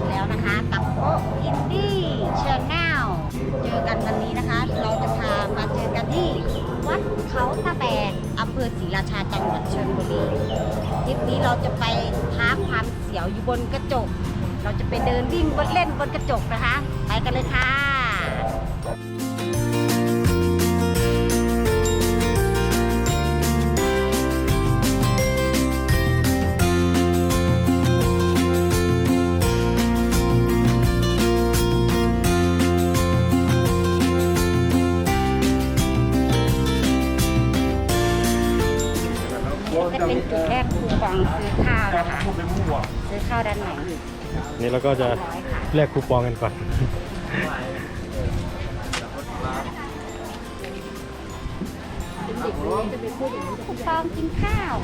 ีกแล้วนะคะกับโป๊อินดี้ชาแนลเจอกันวันนี้นะคะ เราจะพามาเจอกันที่ วัดเขาตะแบกอำเภอศรีราชาจังหวัดชลบุรีทริปนี้เราจะไปท้าความเสียวอยู่บนกระจก เราจะไปเดินวิ่งบนเล่นบนกระจกนะคะ ไปกันเลยค่ะ ซื้อข้าวด้านไหนนี่เราก็จะแลกคูปองกันก่อน คูปองกินข้าว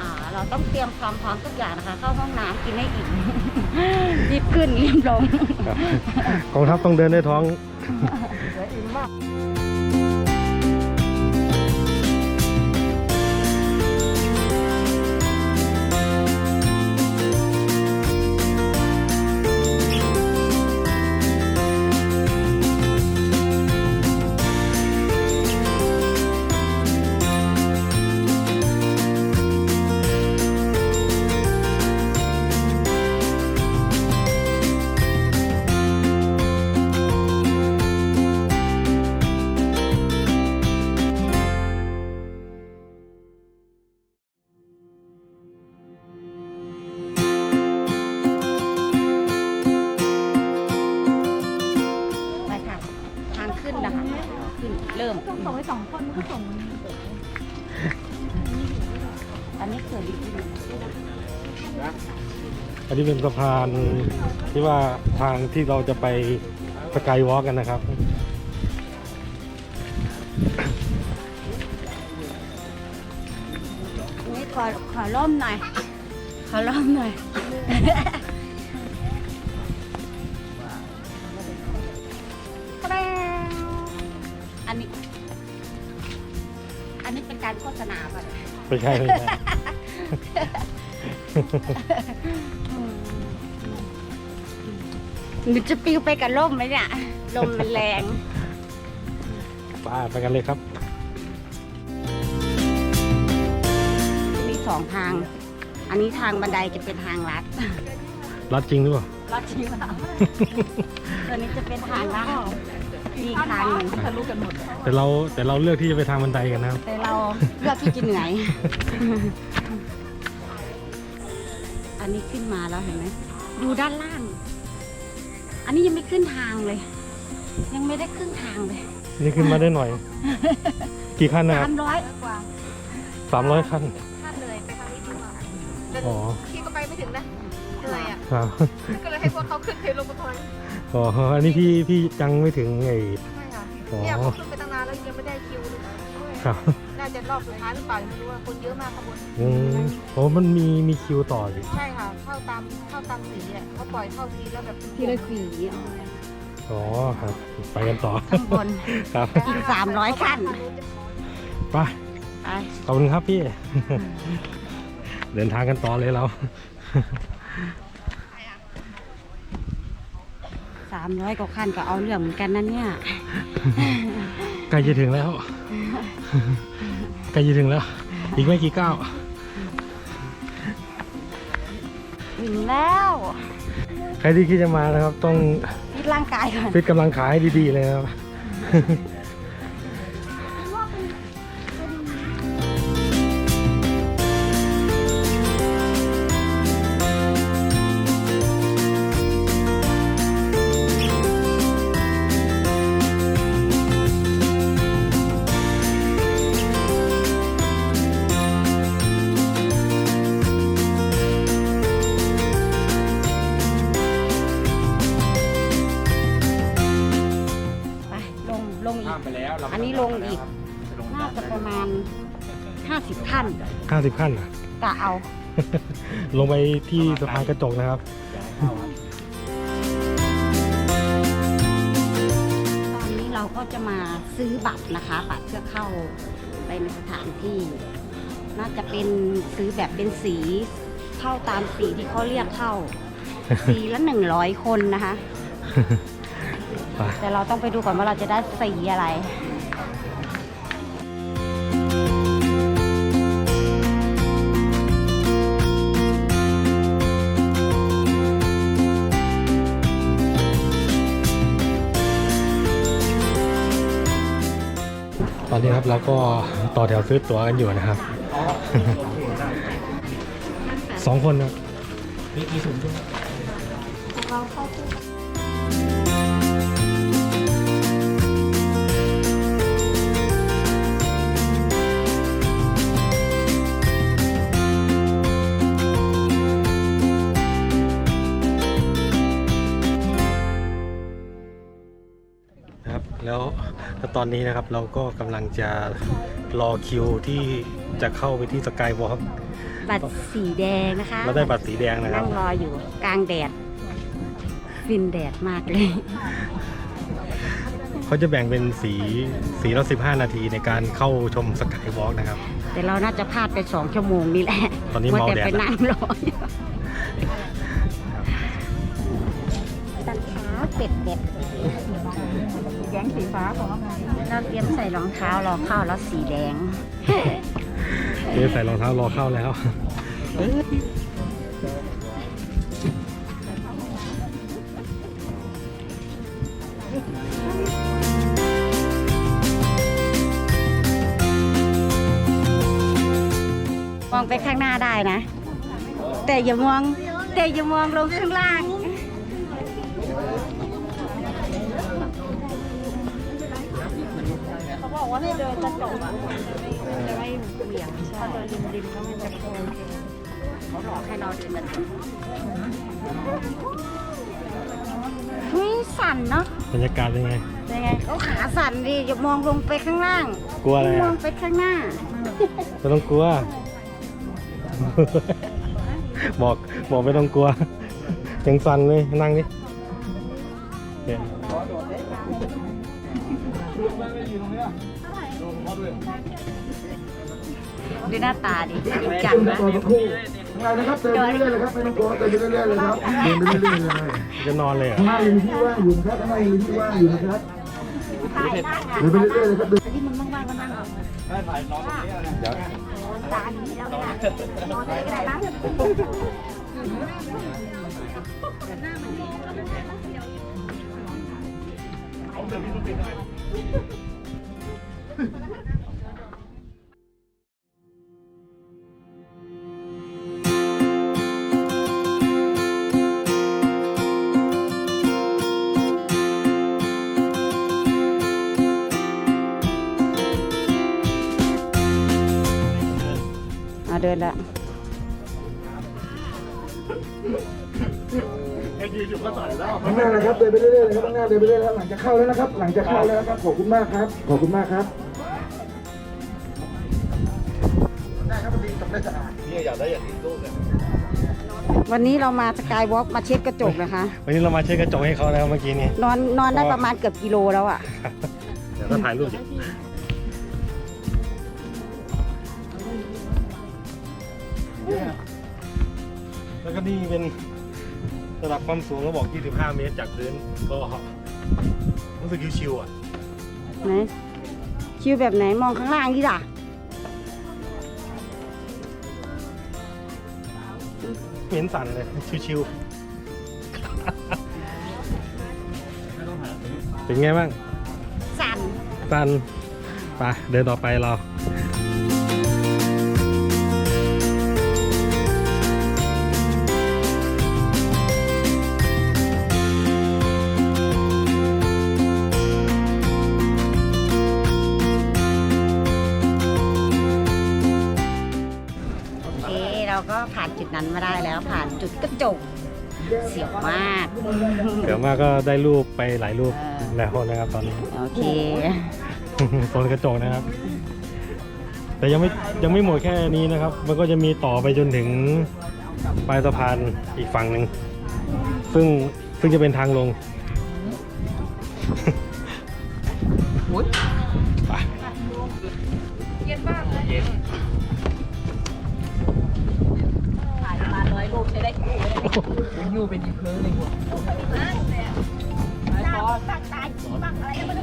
อ่า เราต้องเตรียมความพร้อมทุกอย่างนะคะ เข้าห้องน้ำกินให้อิ่ม รีบขึ้นรีบลงครับกองทัพต้องเดินด้วยท้องไป อันนี้เกิดดีอันนี้เป็นสะพานที่ว่าทางที่เราจะไปสกายวอล์กกันนะครับนี่ขอขอร่มหน่อย ขอร่มหน่อย ไม่ใช่ไม่ใช่หนูจะปลิวไปกับร่มไหมเนี่ย ลมมันแรงไปไปกันเลยครับ มีสองทาง อันนี้ทางบันไดจะเป็นทางลัด รัดจริงหรือเปล่า ลัดจริงเปล่า ตัวนี้จะเป็นทางลัด มีอีกทางหนึ่งทะลุกันหมด แต่เราแต่เราเลือกที่จะไปทางบันไดกันนะครับ แต่เราเลือกที่จะเหนื่อย อันนี้ขึ้นมาแล้วเห็นไหมดูด้านล่าง อันนี้ยังไม่ขึ้นทางเลย ยังไม่ได้ครึ่งทางเลยนี่ขึ้นมาได้หน่อย กี่ขั้นนะครับสามร้อยกว่าสามร้อยขั้นท่านเลยไปทางนี้ดีกว่าแต่อ๋อ พี่ก็ไปไม่ถึงนะ เหนื่อยอะครับก็เลยให้พวกเขาขึ้นเทลงมาทนอ๋ออันนี้พี่พี่จังไม่ถึงไอ้ใช่ค่ะอ๋อเนี่ยเขาขึ้นไปตั้งนานแล้วยังไม่ได้คิวเลยครับน่าจะรอบสุดท้ายหรือเปล่าไม่รู้ว่าคนเยอะมากขบวนอืมโอ้มันมีมีคิวต่ออยู่ใช่ค่ะเข้าตามเข้าตามสีอะเขาปล่อยเข้าทีแล้วแบบทีละสีอ๋อครับไปกันต่อข้างบนครับอีกสามร้อยขั้นไปไปขอบคุณครับพี่ เดินทางกันต่อเลยเรา สามร้อยกว่าขั้นก็เอาเรื่องเหมือนกันนะเนี่ย ใกล้จะถึงแล้ว ใกล้จะถึงแล้ว อีกไม่กี่ก้าวถึงแล้วใครที่คิดจะมานะครับ ต้องฟิตร่างกายก่อนฟิตกำลังขาให้ดีๆเลยนะครับ ข้ากมไปแล้วเราอันนี้ลงอีกน่าจะประมาณห้าสิบขั้น50ขั้นน่ะ กะเอา ลงไปที่สะพานกระจกนะครับตอนนี้เราก็จะมาซื้อบัตรนะคะ บัตรเพื่อเข้าไปในสถานที่ น่าจะเป็นซื้อแบบเป็นสีเข้าตามสีที่เขาเรียกเข้า สีละหนึ่งร้อยคนนะคะ แต่เราต้องไปดูก่อนว่าเราจะได้สีอะไรตอนนี้ครับเราก็ต่อแถวซื้อตั๋วกันอยู่นะครับสองคนนะมีกี่ถุงด้วย แล้วแล้วตอนนี้นะครับเราก็กำลังจะรอคิวที่จะเข้าไปที่สกายวอล์กบัตรสีแดงนะคะเราได้บัตรสีแดงนะครันั่บงรออยู่กลางแดด ฟินแดดมากเลยเขาจะแบ่งเป็นสีสีละ15นาทีในการเข้าชมสกายวอล์กนะครับ แต่เราน่าจะพลาดไปสองชั่วโมงนี่แหละตอนนี้มัวเมาแต่แดดไปแล้วนั่งรออยู่ตันเท้าเป็ดเด็ดแก๊ งสีฟ้าของเราไงเราเตรียมใส่รองเท้ารอเข้าแล้วสีแดงเดี๋ยวใส่รองเท้ารอเข้าแล้วมองไปข้างหน้าได้นะ แต่อย่ามอง แต่อย่ามองลงข้างล่าง บอกว่าให้เดินกระจกอะจะไม่เหวี่ยงถ้าเดินริมริมๆแล้วมันจะโค้งเขาบอกให้เราเดินกระจกเฮ้ยสั่นเนาะบรรยากาศเป็นไงเป็นไงเขาขาสั่นดิอย่ามองลงไปข้างล่างกลัวอะไรมออะงไปข้างหน้า ไม่ต้องกลัว บอกบอกไม่ต้องกลัว ยังสั่นเลยนั่งดิโอเค ดูหน้าตาดิจริงจังนะ ต่อสักครู่งานนะครับเดินไปเรื่อยๆเลยครับไม่ต้องกลัวเดินไปเรื่อยๆเลยครับเดินไปเรื่อยๆเลยจะนอนเลยเหรอข้างหน้ายังมีที่ว่างอยู่นะครับข้างหน้ายังมีที่ว่างอยู่นะครับเดินไปเรื่อยๆเลยครับเดินที่มันว่างๆก็นั่งเอาเดี๋ยวตาดีแล้วเนี่ยนอนได้ก็ได้นะเอาเดิน ละข้างหน้าเลยครับเดินไปเรื่อยๆเลยครับข้างหน้าเดินไปเรื่อยๆแล้วหลังจะเข้าแล้วนะครับ หลังจะเข้าแล้วนะครับขอบคุณมากครับ ขอบคุณมากครับ วันนี้เรามาสกายวอล์กมาเช็ดกระจกนะคะ วันนี้เรามาเช็คกระจกให้เขาแล้วเมื่อกี้นี้ นอนนอนได้ประมาณเกือบกิโลแล้วอะ เดี๋ยวก็ถ่ายรูปอยู่แล้วก็นี่เป็นระดับความสูงก็บอก 25 เมตรจากพื้นก็รู้สึกชิวๆอะไหนคิวแบบไหนมองข้างล่างดิล่ะ เห็นสั่นเลยชิวๆเป็นไงบ้าง สั่น สั่นไปเดินต่อไปเรา นจุดนั้นมาได้แล้วผ่านจุดกระจกเสียวมาก เดี๋ยวมาก็ได้รูปไปหลายรูปเออแล้วนะครับตอนนี้โอเคโซนกระจกนะครับ แต่ยังไม่ยังไม่หมดแค่นี้นะครับ มันก็จะมีต่อไปจนถึงปลายสะพานอีกฝั่งหนึ่งซึ่งซึ่งจะเป็นทางลง กี่รูปอยู่เป็นอีกเพลิงเลยหัวไอ้บอสตักตายตักอะไรก็ไม่ได้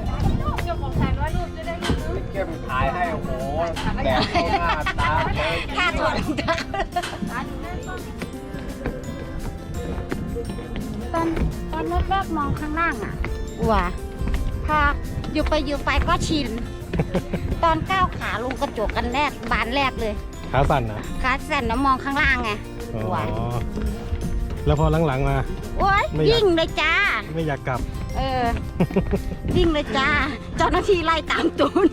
เจ้าของถ่ายร้อยรูปจะได้กี่รูปเข้มถ่ายให้โอ้โหแดดเข้าหน้าตาเลยค่าถอดรองเท้าตอนตอนแรกๆมองข้างล่างอะว้าพาอยู่ไปอยู่ไปก็ชิน ตอนก้าวขาลงกระจกกันแรกบานแรกเลย ขาสั่นนะขาสั่นนะมองข้างล่างไงอ๋อหวาน แล้วพอหลังๆมา โอ๊ยไม่อยาก ยิ่งเลยจ้า ไม่อยากกลับ เออ วิ่งเลยจ้า เจ้าหน้าที่ไล่ตามตูน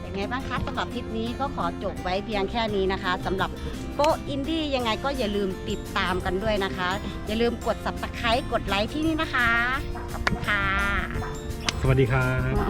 เป็นไงบ้างคะสำหรับทริปนี้ก็ขอจบไว้เพียงแค่นี้นะคะสำหรับโปะอินดี้ยังไงก็อย่าลืมติดตามกันด้วยนะคะ อย่าลืมกด subscribe กดไลค์ที่นี่นะคะขอบคุณค่ะสวัสดีครับอ๋อ